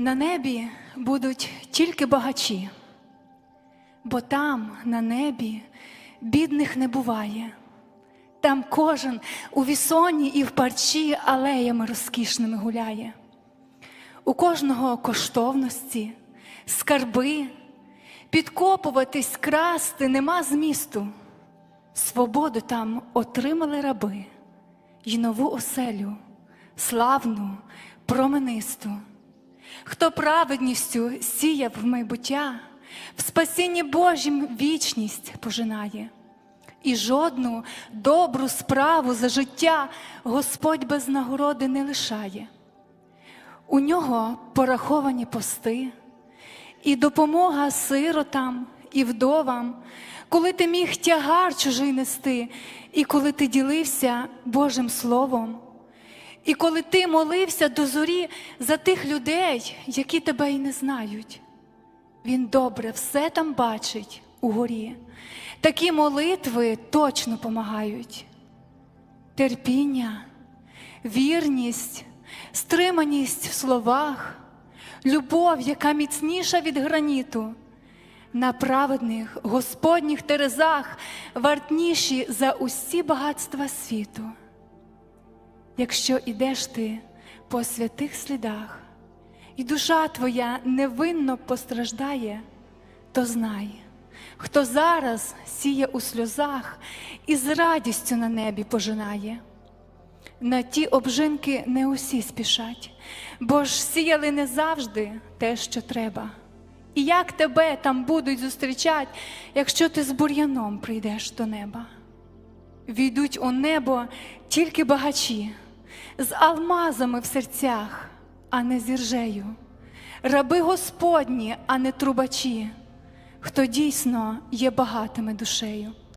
На небі будуть тільки багачі, бо там, на небі, бідних не буває. Там кожен у вісоні і в парчі алеями розкішними гуляє. У кожного коштовності, скарби, підкопуватись, красти нема змісту. Свободу там отримали раби й нову оселю, славну, променисту. Хто праведністю сіяв в майбуття, в спасінні Божім вічність пожинає, і жодну добру справу за життя Господь без нагороди не лишає. У нього пораховані пости, і допомога сиротам і вдовам, коли ти міг тягар чужий нести, і коли ти ділився Божим Словом. І коли ти молився до зорі за тих людей, які тебе й не знають, він добре все там бачить угорі. Такі молитви точно помагають. Терпіння, вірність, стриманість в словах, любов, яка міцніша від граніту, на праведних Господніх терезах вартніші за усі багатства світу. Якщо ідеш ти по святих слідах, і душа твоя невинно постраждає, то знай, хто зараз сіє у сльозах і з радістю на небі пожинає. На ті обжинки не усі спішать, бо ж сіяли не завжди те, що треба. І як тебе там будуть зустрічать, якщо ти з бур'яном прийдеш до неба? Війдуть у небо тільки багачі, з алмазами в серцях, а не з іржею, раби Господні, а не трубачі, хто дійсно є багатими душею.